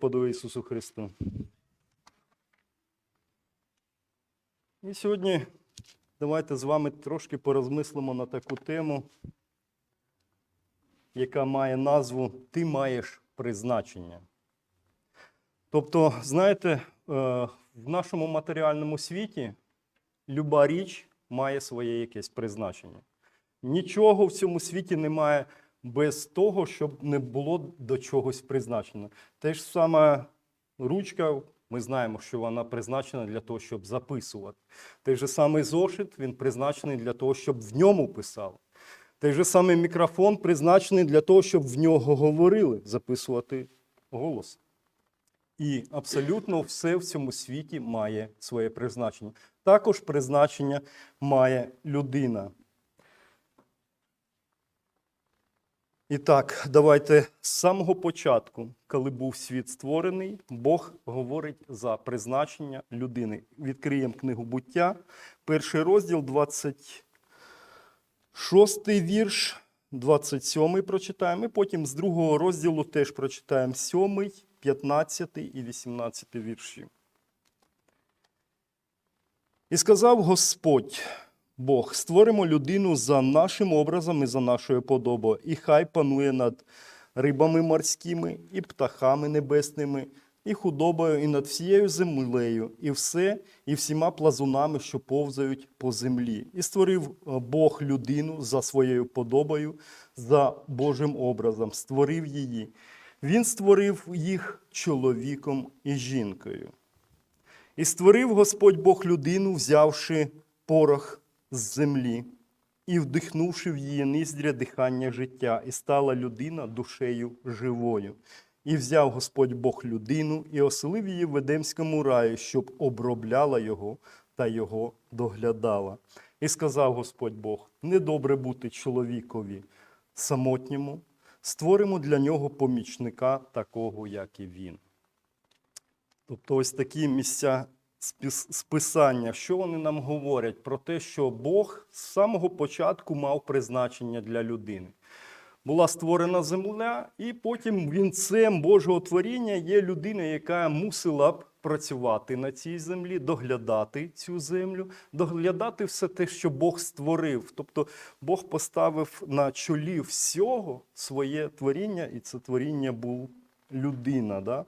Господу Ісусу Христу. І сьогодні давайте з вами трошки порозмислимо на таку тему, яка має назву Ти маєш призначення. Тобто, знаєте, е, в нашому матеріальному світі люба річ має своє якесь призначення. Нічого в цьому світі немає без того, щоб не було до чогось призначено. Те ж саме ручка, ми знаємо, що вона призначена для того, щоб записувати. Той же самий зошит, він призначений для того, щоб в ньому писали. Той же самий мікрофон призначений для того, щоб в нього говорили, записувати голос. І абсолютно все в цьому світі має своє призначення. Також призначення має людина. І так, давайте з самого початку, коли був світ створений, Бог говорить за призначення людини. Відкриємо книгу буття, перший розділ, 26 вірш, 27 прочитаємо, і потім з другого розділу теж прочитаємо 7, 15 і 18 вірші. І сказав Господь, Бог, створимо людину за нашим образом і за нашою подобою, і хай панує над рибами морськими, і птахами небесними, і худобою, і над всією землею, і все, і всіма плазунами, що повзають по землі. І створив е, Бог людину за своєю подобою, за Божим образом, створив її. Він створив їх чоловіком і жінкою. І створив Господь Бог людину, взявши порох з землі і вдихнувши в її ніздря дихання життя, і стала людина душею живою. І взяв Господь Бог людину і оселив її в Едемському раї, щоб обробляла його та його доглядала. І сказав Господь Бог: недобре бути чоловікові самотньому, створимо для нього помічника, такого, як і він. Тобто ось такі місця з Писання, що вони нам говорять про те, що Бог з самого початку мав призначення для людини. Була створена земля, і потім вінцем Божого творіння є людина, яка мусила б працювати на цій землі, доглядати цю землю, доглядати все те, що Бог створив. Тобто Бог поставив на чолі всього своє творіння, і це творіння був людина. Да?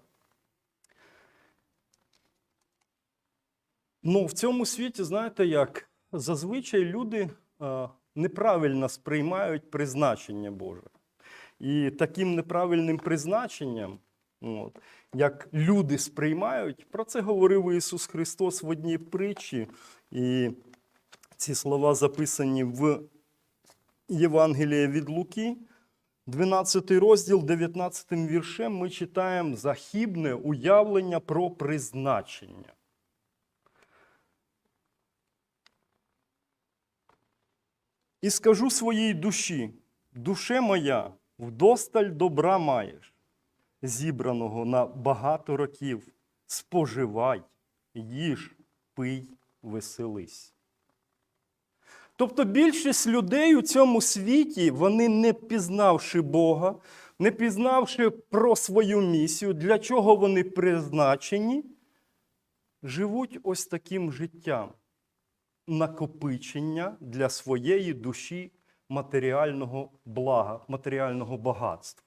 Ну, в цьому світі, знаєте як, зазвичай люди е, неправильно сприймають призначення Боже. І таким неправильним призначенням, от, як люди сприймають, про це говорив Ісус Христос в одній притчі. І ці слова записані в Євангелії від Луки, 12 розділ, 19 віршем, ми читаємо захибне уявлення про призначення. І скажу своїй душі, душе моя, вдосталь добра маєш, зібраного на багато років, споживай, їж, пий, веселись. Тобто більшість людей у цьому світі, вони не пізнавши Бога, не пізнавши про свою місію, для чого вони призначені, живуть ось таким життям накопичення для своєї душі матеріального блага, матеріального багатства.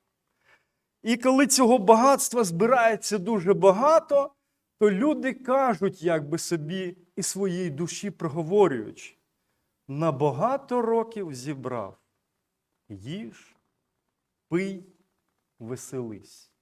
І коли цього багатства збирається дуже багато, то люди кажуть, як би собі і своїй душі проговорюючи, на багато років зібрав, їж, пий, веселись.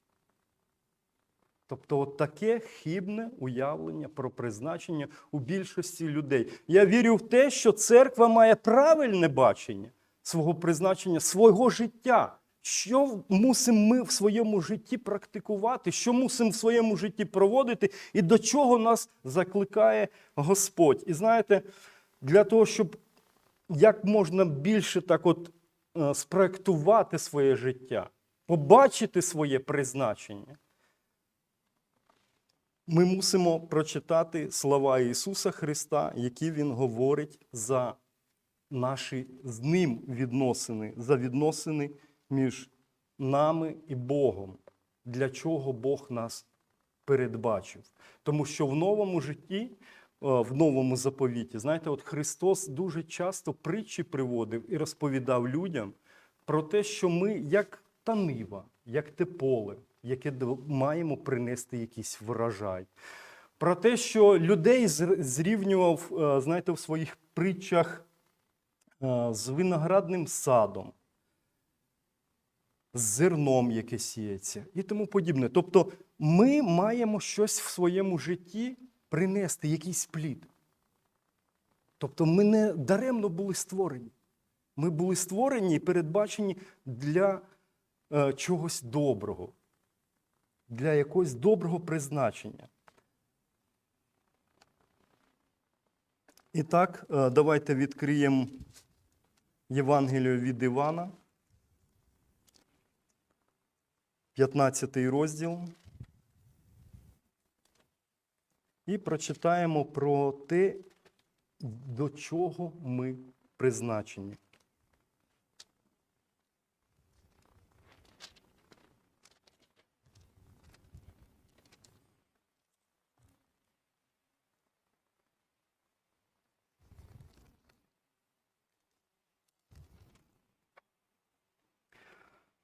Тобто от таке хибне уявлення про призначення у більшості людей. Я вірю в те, що церква має правильне бачення свого призначення, свого життя. Що мусимо ми в своєму житті практикувати, що мусимо в своєму житті проводити, і до чого нас закликає Господь. І знаєте, для того, щоб як можна більше так от е, спроектувати своє життя, побачити своє призначення, ми мусимо прочитати слова Ісуса Христа, які Він говорить за наші з Ним відносини, за відносини між нами і Богом. Для чого Бог нас передбачив. Тому що в новому житті, е, в новому заповіті, знаєте, от Христос дуже часто притчі приводив і розповідав людям про те, що ми як та нива, як те поле, яке маємо принести якийсь врожай. Про те, що людей зрівнював, е, знаєте, в своїх притчах е, з виноградним садом, з зерном, яке сіється, і тому подібне. Тобто ми маємо щось в своєму житті принести, якийсь плід. Тобто ми не даремно були створені. Ми були створені і передбачені для е, чогось доброго, для якогось доброго призначення. І так, е, давайте відкриємо Євангелію від Івана, 15 розділ. І прочитаємо про те, до чого ми призначені.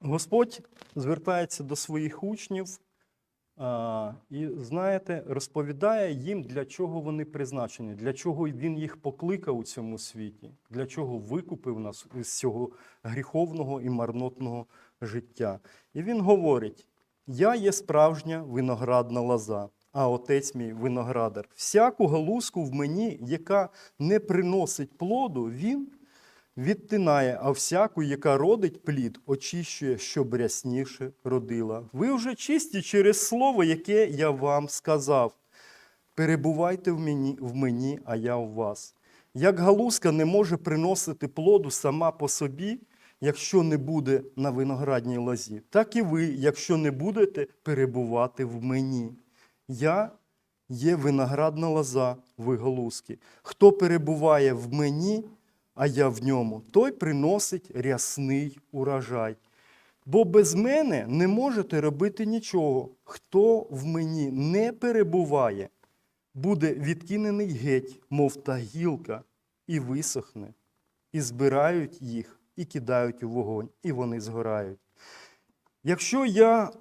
Господь звертається до своїх учнів а, і, знаєте, розповідає їм, для чого вони призначені, для чого він їх покликав у цьому світі, для чого викупив нас з цього гріховного і марнотного життя. І він говорить: Я є справжня виноградна лоза, а отець мій виноградар. Всяку галузку в мені, яка не приносить плоду, він відтинає, а всяку, яка родить плід, очищує, щоб рясніше родила. Ви вже чисті через слово, яке я вам сказав. Перебувайте в мені, в мені, а я в вас. Як галузка не може приносити плоду сама по собі, якщо не буде на виноградній лозі, так і ви, якщо не будете перебувати в мені. Я є виноградна лоза, ви галузки. Хто перебуває в мені, а я в ньому, той приносить рясний урожай. Бо без мене не можете робити нічого. Хто в мені не перебуває, буде відкинений геть, мов та гілка, і висохне, і збирають їх, і кидають у вогонь, і вони згорають. Якщо я,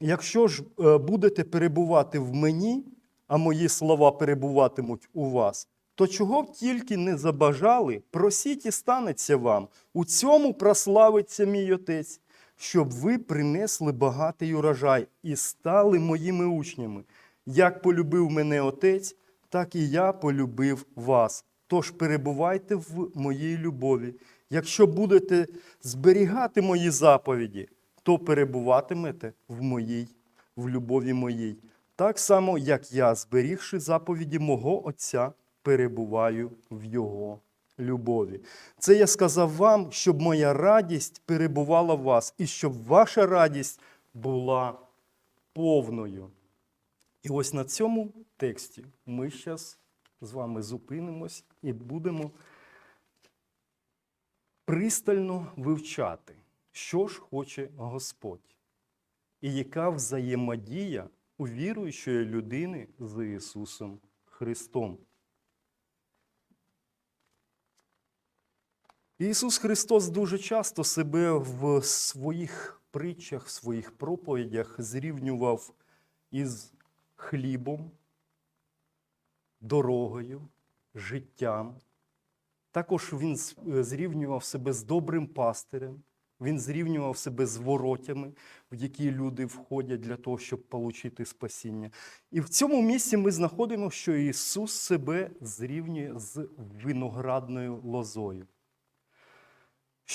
якщо ж е, будете перебувати в мені, а мої слова перебуватимуть у вас, то чого б тільки не забажали, просіть і станеться вам. У цьому прославиться мій отець, щоб ви принесли багатий урожай і стали моїми учнями. Як полюбив мене отець, так і я полюбив вас. Тож перебувайте в моїй любові. Якщо будете зберігати мої заповіді, то перебуватимете в моїй, в любові моїй. Так само, як я, зберігши заповіді мого Отця, перебуваю в Його любові. Це я сказав вам, щоб моя радість перебувала в вас, і щоб ваша радість була повною. І ось на цьому тексті ми зараз з вами зупинимось і будемо пристально вивчати, що ж хоче Господь, і яка взаємодія у віруючої людини з Ісусом Христом. Ісус Христос дуже часто себе в своїх притчах, в своїх проповідях зрівнював із хлібом, дорогою, життям. Також він е, зрівнював себе з добрим пастирем, він зрівнював себе з воротями, в які люди входять для того, щоб отримати спасіння. І в цьому місці ми знаходимо, що Ісус себе зрівнює з виноградною лозою.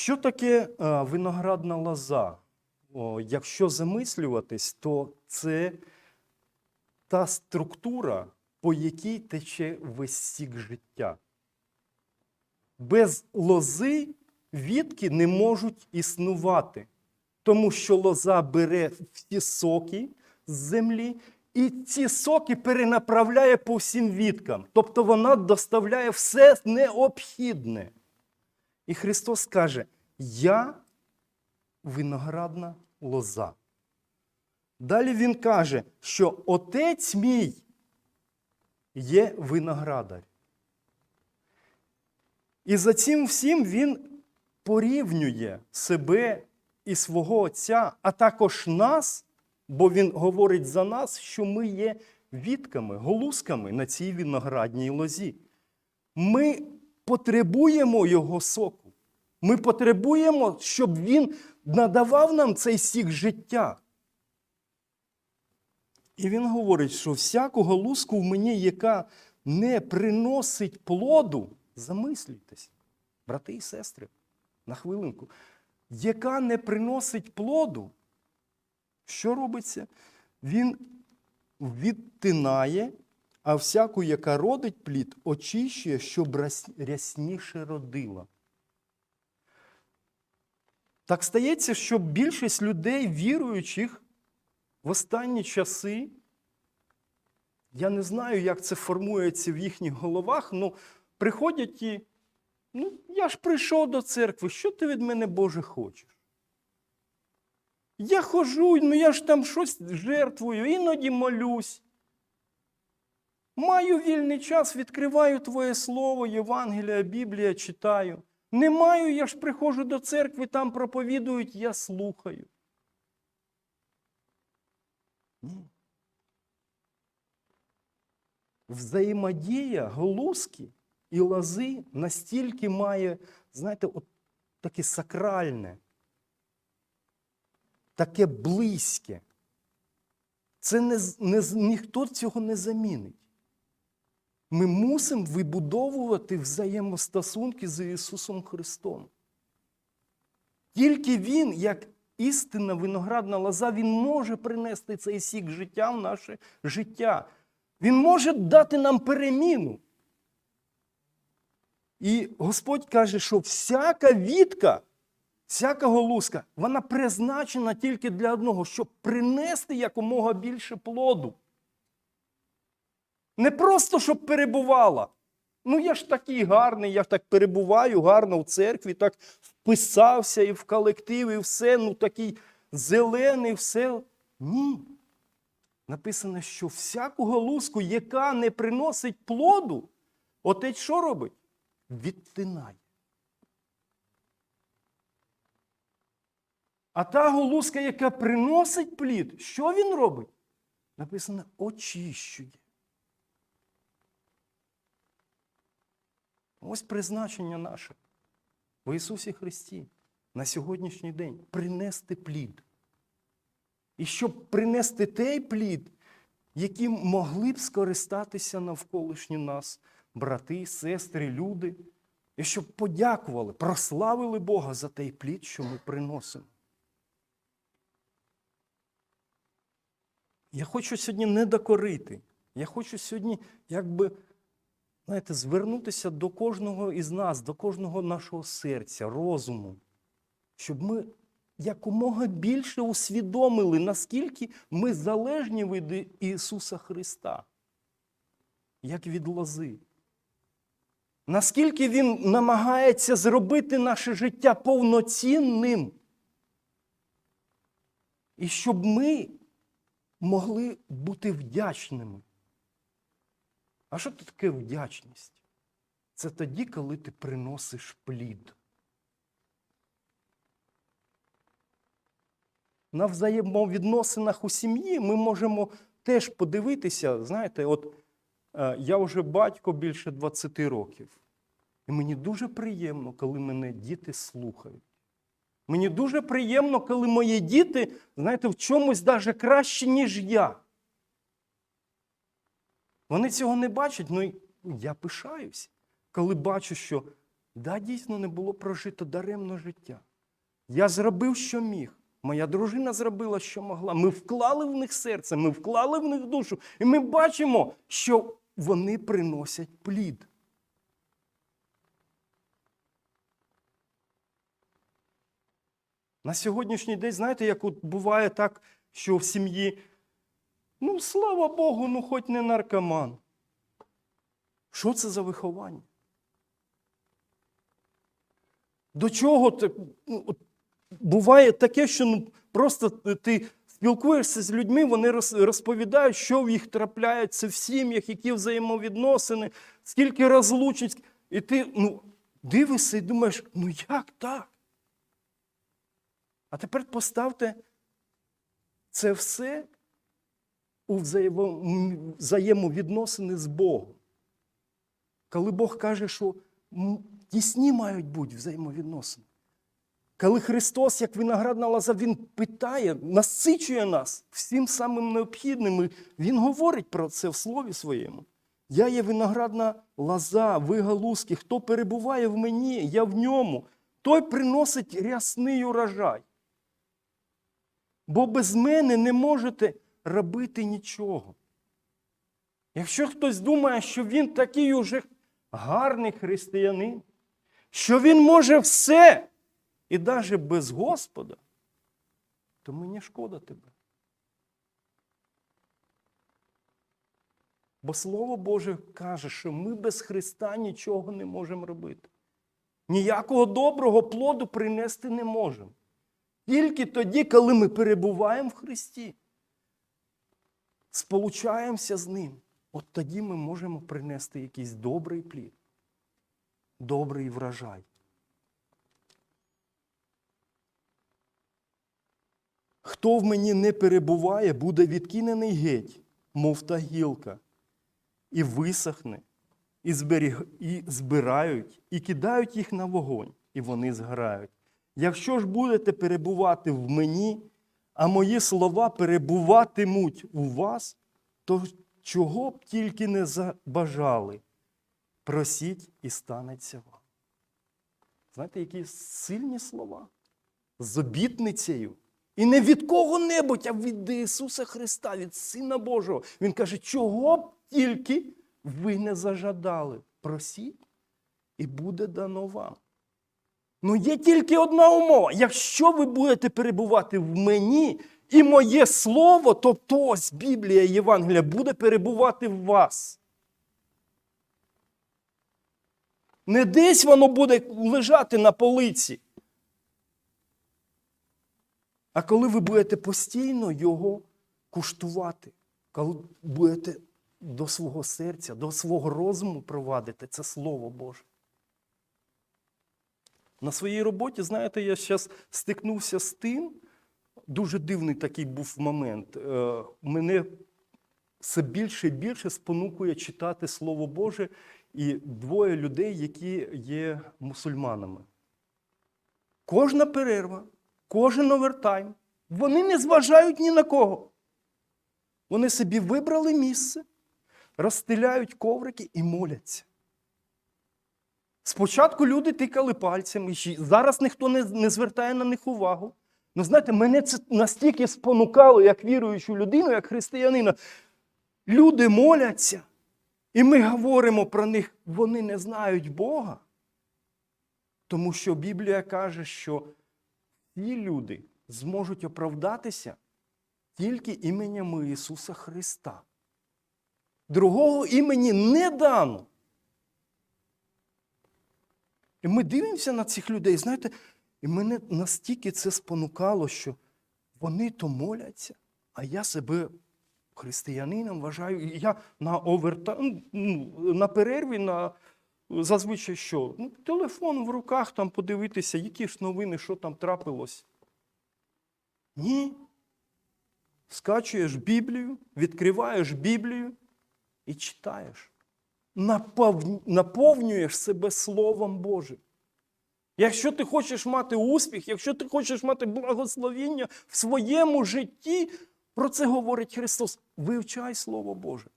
Що таке е, виноградна лоза? Якщо замислюватись, то це та структура, по якій тече весь сік життя. Без лози відки не можуть існувати, тому що лоза бере всі соки з землі і ці соки перенаправляє по всім відкам. Тобто вона доставляє все необхідне. І Христос каже: Я виноградна лоза. Далі він каже, що отець мій є виноградар. І за цим всім він порівнює себе і свого Отця, а також нас, бо він говорить за нас, що ми є вітками, голузками на цій виноградній лозі. Ми потребуємо його соку. Ми потребуємо, щоб він надавав нам цей сік життя. І він говорить, що всяку галузку в мені, яка не приносить плоду, замислюйтесь, брати і сестри, на хвилинку, яка не приносить плоду, що робиться? Він відтинає, а всяку, яка родить плід, очищує, щоб рясніше родила. Так стається, що більшість людей, віруючих в останні часи, я не знаю, як це формується в їхніх головах, ну приходять і, ну, я ж прийшов до церкви, що ти від мене, Боже, хочеш? Я хожу, ну я ж там щось жертвую, іноді молюсь. Маю вільний час, відкриваю Твоє Слово, Євангелія, Біблія читаю. Не маю, я ж приходжу до церкви, там проповідують, я слухаю. Взаємодія голузки і лози настільки має, знаєте, от таке сакральне, таке близьке. Це не, не, ніхто цього не замінить. Ми мусимо вибудовувати взаємостосунки з Ісусом Христом. Тільки Він, як істинна виноградна лоза, Він може принести цей сік життя в наше життя. Він може дати нам переміну. І Господь каже, що всяка вітка, всяка голузка, вона призначена тільки для одного, щоб принести якомога більше плоду. Не просто, щоб перебувала. Ну, я ж такий гарний, я так перебуваю гарно в церкві, так вписався і в колектив, і все, ну такий зелений, все. Ні. Написано, що всяку галузку, яка не приносить плоду, отець що робить? Відтинає. А та голузка, яка приносить плід, що він робить? Написано, очищує. Ось призначення наше в Ісусі Христі на сьогоднішній день принести плід. І щоб принести той плід, яким могли б скористатися навколишні нас брати, сестри, люди, і щоб подякували, прославили Бога за той плід, що ми приносимо. Я хочу сьогодні не докорити. Я хочу сьогодні, якби, знаєте, звернутися до кожного із нас, до кожного нашого серця, розуму, щоб ми якомога більше усвідомили, наскільки ми залежні від Ісуса Христа, як від лози. Наскільки Він намагається зробити наше життя повноцінним. І щоб ми могли бути вдячними. А що це таке вдячність? Це тоді, коли ти приносиш плід. На взаємовідносинах у сім'ї ми можемо теж подивитися, знаєте, от е, я вже батько більше 20 років. І мені дуже приємно, коли мене діти слухають. Мені дуже приємно, коли мої діти, знаєте, в чомусь навіть краще, ніж я. Вони цього не бачать, ну я пишаюсь, коли бачу, що да, дійсно не було прожито даремно життя. Я зробив, що міг. Моя дружина зробила, що могла. Ми вклали в них серце, ми вклали в них душу. І ми бачимо, що вони приносять плід. На сьогоднішній день, знаєте, як от буває так, що в сім'ї, ну, слава Богу, ну хоч не наркоман. Що це за виховання? До чого це? Ну, буває таке, що ну, просто ти спілкуєшся з людьми, вони розповідають, що в їх трапляється в сім'ях, які взаємовідносини, скільки розлучень. І ти ну, дивишся і думаєш, ну як так? А тепер поставте це все у взаємовідносини з Богом. Коли Бог каже, що тісні мають бути взаємовідносини. Коли Христос, як виноградна лоза, Він питає, насичує нас всім самим необхідним, і Він говорить про це в Слові своєму. Я є виноградна лоза, ви галузки, хто перебуває в мені, я в ньому, той приносить рясний урожай. Бо без мене не можете робити нічого. Якщо хтось думає, що він такий уже гарний християнин, що він може все, і навіть без Господа, то мені шкода тебе. Бо Слово Боже каже, що ми без Христа нічого не можемо робити. Ніякого доброго плоду принести не можемо. Тільки тоді, коли ми перебуваємо в Христі, сполучаємося з Ним, от тоді ми можемо принести якийсь добрий плід, добрий врожай. Хто в мені не перебуває, буде відкинений геть, мов та гілка, і висохне, і, зберіг... і збирають, і кидають їх на вогонь, і вони згорають. Якщо ж будете перебувати в мені, а мої слова перебуватимуть у вас, то чого б тільки не забажали, просіть і станеться вам. Знаєте, які сильні слова? З обітницею. І не від кого-небудь, а від Ісуса Христа, від Сина Божого. Він каже, чого б тільки ви не зажадали. Просіть, і буде дано вам. Ну, є тільки одна умова. Якщо ви будете перебувати в мені, і моє слово, тобто ось Біблія Євангелія, буде перебувати в вас. Не десь воно буде лежати на полиці. А коли ви будете постійно його куштувати, коли будете до свого серця, до свого розуму провадити це Слово Боже. На своїй роботі, знаєте, я зараз стикнувся з тим, дуже дивний такий був момент. Е, Мене все більше і більше спонукує читати Слово Боже і двоє людей, які є мусульманами. Кожна перерва, кожен овертайм, вони не зважають ні на кого. Вони собі вибрали місце, розстеляють коврики і моляться. Спочатку люди тикали пальцями, зараз ніхто не, не звертає на них увагу. Ну, знаєте, мене це настільки спонукало, як віруючу людину, як християнина. Люди моляться, і ми говоримо про них, вони не знають Бога. Тому що Біблія каже, що ці люди зможуть оправдатися тільки іменем Ісуса Христа. Другого імені не дано. І ми дивимося на цих людей, знаєте, і мене настільки це спонукало, що вони то моляться, а я себе християнином вважаю. І я на оверта... ну, на перерві, на зазвичай що? Ну, телефон в руках там подивитися, які ж новини, що там трапилось. Ні. Скачуєш Біблію, відкриваєш Біблію і читаєш. Напов- Наповнюєш себе Словом Божим. Якщо ти хочеш мати успіх, якщо ти хочеш мати благословіння в своєму житті, про це говорить Христос. Вивчай Слово Боже.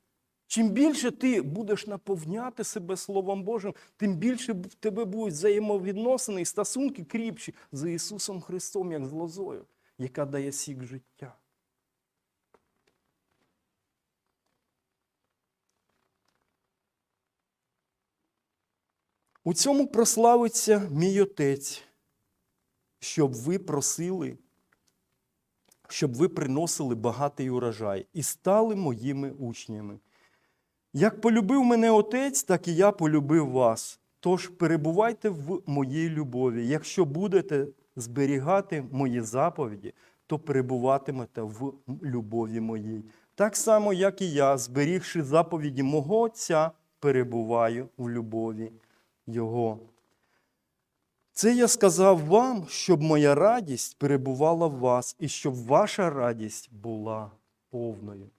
Чим більше ти будеш наповняти себе Словом Божим, тим більше в тебе будуть взаємовідносини і стосунки кріпші з Ісусом Христом, як з лозою, яка дає сік життя. У цьому прославиться мій Отець, щоб ви просили, щоб ви приносили багатий урожай і стали моїми учнями. Як полюбив мене Отець, так і я полюбив вас. Тож перебувайте в моїй любові. Якщо будете зберігати мої заповіді, то перебуватимете в любові моїй. Так само, як і я, зберігши заповіді мого Отця, перебуваю в любові Його. Це я сказав вам, щоб моя радість перебувала в вас, і щоб ваша радість була повною.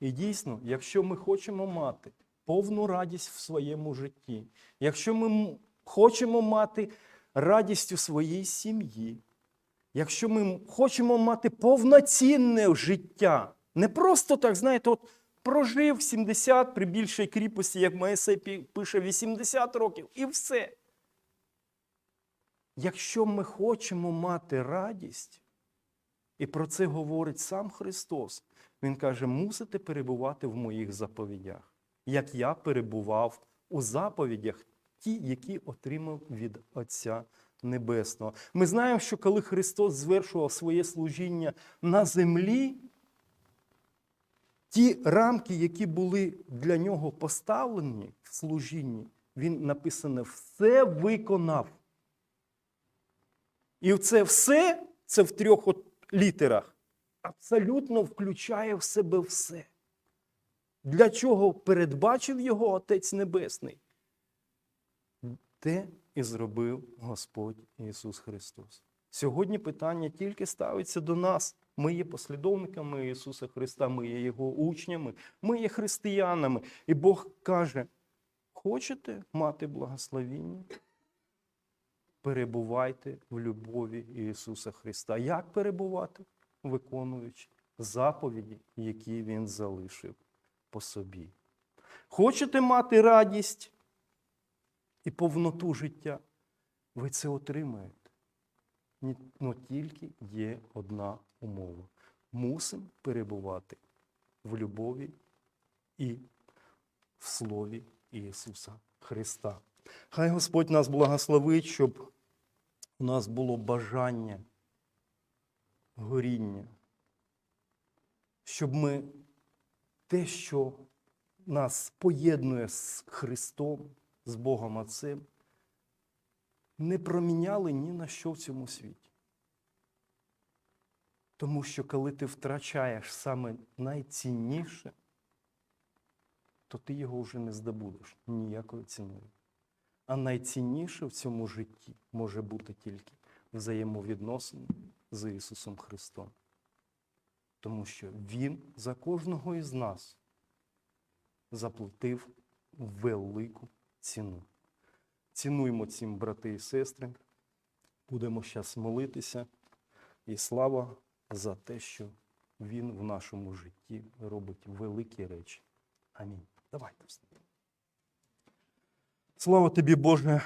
І дійсно, якщо ми хочемо мати повну радість в своєму житті, якщо ми хочемо мати радість у своїй сім'ї, якщо ми хочемо мати повноцінне життя, не просто так, знаєте, от прожив 70 при більшій кріпості, як Моїсей пише 80 років, і все. Якщо ми хочемо мати радість, і про це говорить сам Христос, Він каже, мусите перебувати в моїх заповідях, як я перебував у заповідях, ті, які отримав від Отця Небесного. Ми знаємо, що коли Христос звершував своє служіння на землі, ті рамки, які були для нього поставлені в служінні, він написано, все виконав. І це все, це в трьох літерах, абсолютно включає в себе все. Для чого передбачив його Отець Небесний? Те і зробив Господь Ісус Христос. Сьогодні питання тільки ставиться до нас. Ми є послідовниками Ісуса Христа, ми є Його учнями, ми є християнами. І Бог каже: хочете мати благословіння? перебувайте в любові Ісуса Христа. Як перебувати? Виконуючи заповіді, які Він залишив по собі. Хочете мати радість і повноту життя? Ви це отримаєте. Но тільки є одна умова. Мусимо перебувати в любові і в Слові Ісуса Христа. Хай Господь нас благословить, щоб у нас було бажання, горіння, щоб ми те, що нас поєднує з Христом, з Богом Отцем, не проміняли ні на що в цьому світі. Тому що коли ти втрачаєш саме найцінніше, то ти його вже не здобудеш ніякою ціною. А найцінніше в цьому житті може бути тільки взаємовідносини з Ісусом Христом. Тому що Він за кожного із нас заплатив велику ціну. Цінуємо цим, брати і сестри. Будемо зараз молитися. І слава за те, що Він в нашому житті робить великі речі. Амінь. Давайте встанемо. Слава тобі, Боже,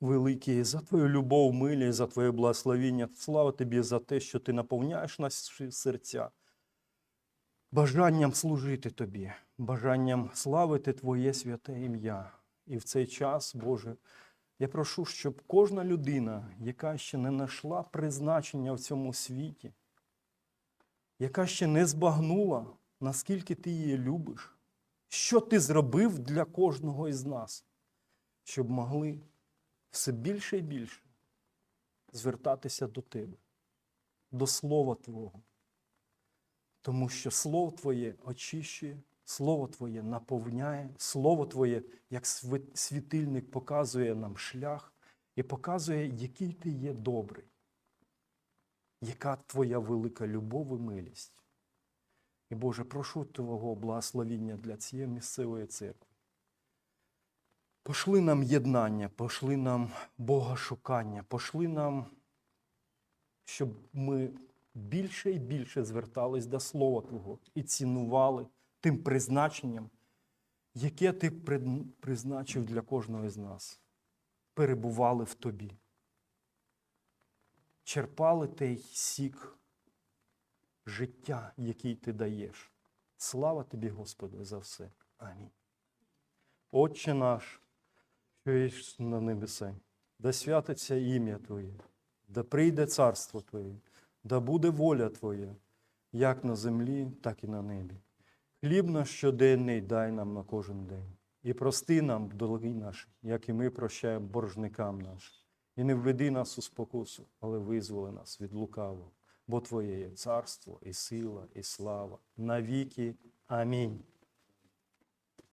великий, за твою любов, милість, за твоє благословіння. Слава тобі за те, що ти наповняєш наші серця бажанням служити тобі, бажанням славити Твоє святе ім'я. І в цей час, Боже, я прошу, щоб кожна людина, яка ще не знайшла призначення в цьому світі, яка ще не збагнула, наскільки ти її любиш, що ти зробив для кожного із нас, щоб могли все більше і більше звертатися до Тебе, до Слова Твого. Тому що Слово Твоє очищує, Слово Твоє наповняє, Слово Твоє, як світильник, показує нам шлях і показує, який ти є добрий, яка твоя велика любов і милість. І Боже, прошу Твого благословіння для цієї місцевої церкви. Пошли нам єднання, пошли нам Богошукання, пошли нам, щоб ми більше і більше звертались до Слова Твого і цінували тим призначенням, яке Ти призначив для кожного з нас. Перебували в Тобі. Черпали той сік життя, який Ти даєш. Слава Тобі, Господи, за все. Амінь. Отче наш, що єш на небесі, да святиться ім'я Твоє, да прийде царство Твоє, да буде воля Твоя, як на землі, так і на небі. Хліб наш щоденний дай нам на кожен день. І прости нам долги наші, як і ми прощаємо боржникам нашим. І не введи нас у спокусу, але визволи нас від лукавого. бо Твоє є царство, і сила, і слава навіки. Амінь.